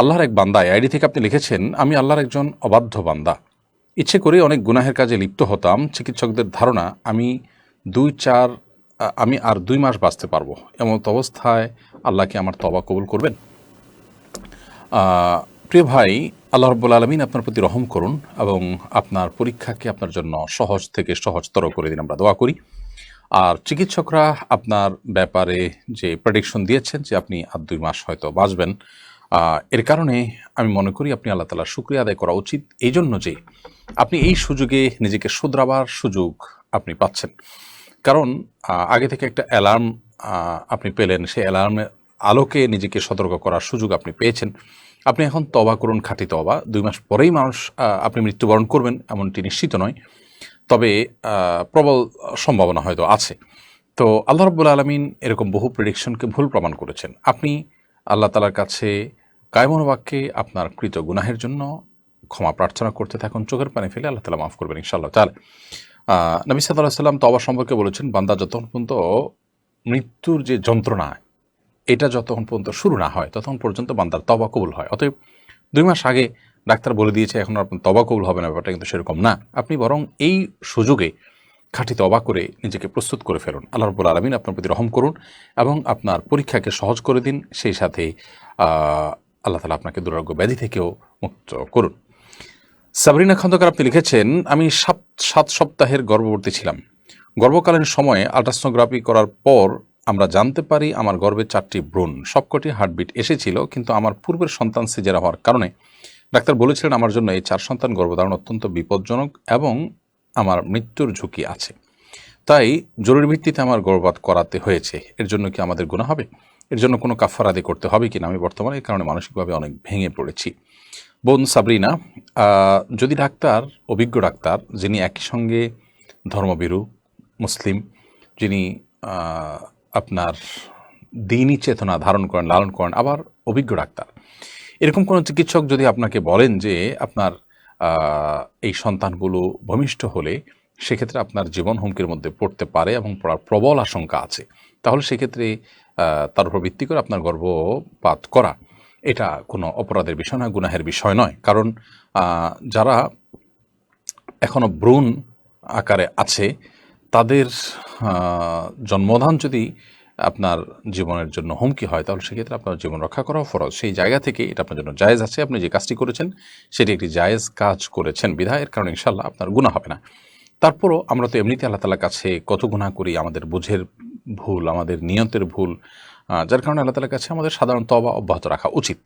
আল্লাহর এক বান্দা আইডি থেকে আপনি লিখেছেন, আমি আল্লাহর একজন অবাধ্য বান্দা। ইচ্ছে করে অনেক গুনাহের কাজে লিপ্ত হতাম, চিকিৎসকদের ধারণা আমি দুই চার আমি আর দুই মাস বাঁচতে পারব। এমন অবস্থায় আল্লাহকে আমার তবা কবুল করবেন? প্রিয় ভাই, আল্লাহ রব্বুল আলমিন আপনার প্রতি রহম করুন এবং আপনার পরীক্ষাকে আপনার জন্য সহজ থেকে সহজতর করে দিন, আমরা দোয়া করি। আর চিকিৎসকরা আপনার ব্যাপারে যে প্রেডিকশন দিয়েছেন যে আপনি আর দুই মাস হয়তো বাঁচবেন এর কারণে আমি মনে করি আপনি আল্লাহ তালার শুক্রিয়া আদায় করা উচিত। এই জন্য যে আপনি এই সুযোগে নিজেকে শুধরাবার সুযোগ আপনি পাচ্ছেন। কারণ আগে থেকে একটা অ্যালার্ম আপনি পেলেন, সেই অ্যালার্মের আলোকে নিজেকে সতর্ক করার সুযোগ আপনি পেয়েছেন। আপনি এখন তবা করুন, খাঁটি তবা দুই মাস পরেই মানুষ আপনি মৃত্যুবরণ করবেন, এমনটি নিশ্চিত নয়। তবে প্রবল সম্ভাবনা হয়তো আছে। তো আল্লাহ রব্বুল আলমিন এরকম বহু প্রেডিকশনকে ভুল প্রমাণ করেছেন। আপনি আল্লাহ তালার কাছে কায়মন বাক্যে আপনার কৃত গুনাহের জন্য ক্ষমা প্রার্থনা করতে থাকুন, চোখের পানি ফেলে আল্লাহ তালা মাফ করবেন ইনশাআল্লাহ। তাহলে নবী সাল্লাহ সাল্লাম তবা সম্পর্কে বলেছেন, বান্দা যতক্ষণ পর্যন্ত মৃত্যুর যে যন্ত্রণা এটা যতক্ষণ পর্যন্ত শুরু না হয়, ততক্ষণ পর্যন্ত বান্দার তবা কবুল হয়। অতএব দুই মাস আগে ডাক্তার বলে দিয়েছে, এখন আপনার তবা কবুল হবে না, ব্যাপারটা কিন্তু সেরকম না। আপনি বরং এই সুযোগে খাঁটি তবা করে নিজেকে প্রস্তুত করে ফেলুন। আল্লাহ রব্বুল আলমিন আপনার প্রতি রহম করুন এবং আপনার পরীক্ষাকে সহজ করে দিন। সেই সাথে আল্লাহ তালা আপনাকে দুরারোগ্য ব্যাধি থেকেও মুক্ত করুন। সাবরিনা খন্দকার আপনি লিখেছেন, আমি সাত সাত সপ্তাহের গর্ভবতী ছিলাম। গর্ভকালীন সময়ে আল্ট্রাসোনোগ্রাফি করার পর আমরা জানতে পারি আমার গর্ভে চারটি ব্রণ সবকটি হার্টবিট এসেছিল, কিন্তু আমার পূর্বের সন্তান সিজারা হওয়ার কারণে। ডাক্তার বলেছিলেন আমার জন্য এই চার সন্তান গর্ভধারণ অত্যন্ত বিপজ্জনক এবং আমার মৃত্যুর ঝুঁকি আছে। তাই জরুরি ভিত্তিতে আমার গর্ভপাত করাতে হয়েছে। এর জন্য কি আমাদের গুণা হবে? এর জন্য কোনো কাফারাদি করতে হবে কিনা আমি বর্তমানে এই কারণে মানসিকভাবে অনেক ভেঙে পড়েছি। বোন সাবরিনা যদি ডাক্তার, অভিজ্ঞ ডাক্তার, যিনি একই সঙ্গে ধর্মবিরু মুসলিম, যিনি আপনার দিনই চেতনা ধারণ করেন, লালন করেন, আবার অভিজ্ঞ ডাক্তার, এরকম কোনো চিকিৎসক যদি আপনাকে বলেন যে আপনার এই সন্তানগুলো ভূমিষ্ঠ হলে সেক্ষেত্রে আপনার জীবন হুমকির মধ্যে পড়তে পারে এবং পড়ার প্রবল আশঙ্কা আছে। তাহলে সেক্ষেত্রে তার উপর ভিত্তি করে আপনার গর্ভপাত করা, এটা কোনো অপরাধের বিষয় নয়, গুনাহের বিষয় নয়। কারণ যারা এখনও ভ্রূণ আকারে আছে, তাদের জন্মদান যদি আপনার জীবনের জন্য হুমকি হয়, তাহলে সেক্ষেত্রে আপনার জীবন রক্ষা করাও ফরজ। সেই জায়গা থেকে এটা আপনার জন্য জায়েজ আছে। আপনি যে কাজটি করেছেন, সেটি একটি জায়েজ কাজ করেছেন। বিধায়ের কারণে ইনশাল্লাহ আপনার গুণা হবে না। তারপরও আমরা তো এমনিতে আল্লাহ তালার কাছে কত গুণা করি, আমাদের বুঝের ভুল, আমাদের নিয়তের ভুল যার কারণে আল্লাহ তালার কাছে আমাদের সাধারণত অব্যাহত রাখা উচিত।